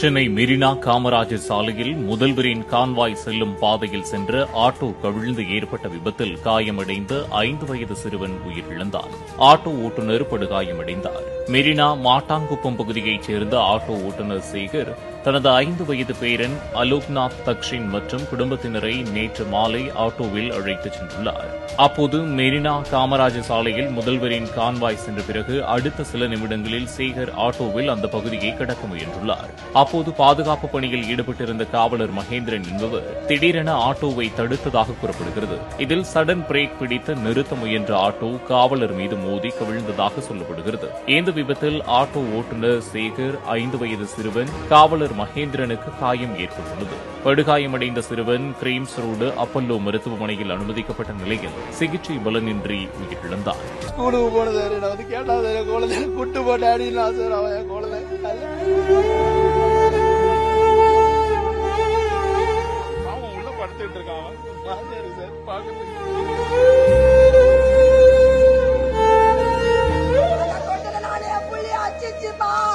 சென்னை மெரினா காமராஜர் சாலையில் முதல்வரின் கான்வாய் செல்லும் பாதையில் சென்ற ஆட்டோ கவிழ்ந்து ஏற்பட்ட விபத்தில் காயமடைந்த ஐந்து வயது சிறுவன் உயிரிழந்தார் ஆட்டோ ஓட்டுநர் படுகாயமடைந்தார். மெரினா மாட்டாங்குப்பம் பகுதியைச் சேர்ந்த ஆட்டோ ஓட்டுநர் சேகர் தனது ஐந்து வயது பேரன் அலோக்நாத் தக்ஷின் மற்றும் குடும்பத்தினரை நேற்று மாலை ஆட்டோவில் அழைத்துச் சென்றுள்ளார். அப்போது மெரினா காமராஜர் சாலையில் முதல்வரின் கான்வாய் சென்ற பிறகு அடுத்த சில நிமிடங்களில் சேகர் ஆட்டோவில் அந்த பகுதியை கடக்க முயன்றுள்ளார். அப்போது பாதுகாப்பு பணியில் ஈடுபட்டிருந்த காவலர் மகேந்திரன் என்பவர் திடீரென ஆட்டோவை தடுத்ததாக கூறப்படுகிறது. இதில் சடன் பிரேக் பிடித்து நிறுத்த முயன்ற ஆட்டோ காவலர் மீது மோதி கவிழ்ந்ததாக சொல்லப்படுகிறது. இந்த விபத்தில் ஆட்டோ ஓட்டுநர் சேகர் ஐந்து வயது சிறுவன் காவலர் மகேந்திரனுக்கு காயம் ஏற்பட்டுள்ளது. படுகாயமடைந்த சிறுவன் கிரீம்ஸ் ரோடு அப்பல்லோ மருத்துவமனையில் அனுமதிக்கப்பட்ட நிலையில் சிகிச்சை பலனின்றி உயிரிழந்தார். ஸ்கூலுக்கு கேட்டா சார் அவன் குழந்தை மாதிரி சார் பார்க்கறதுக்கு Bye.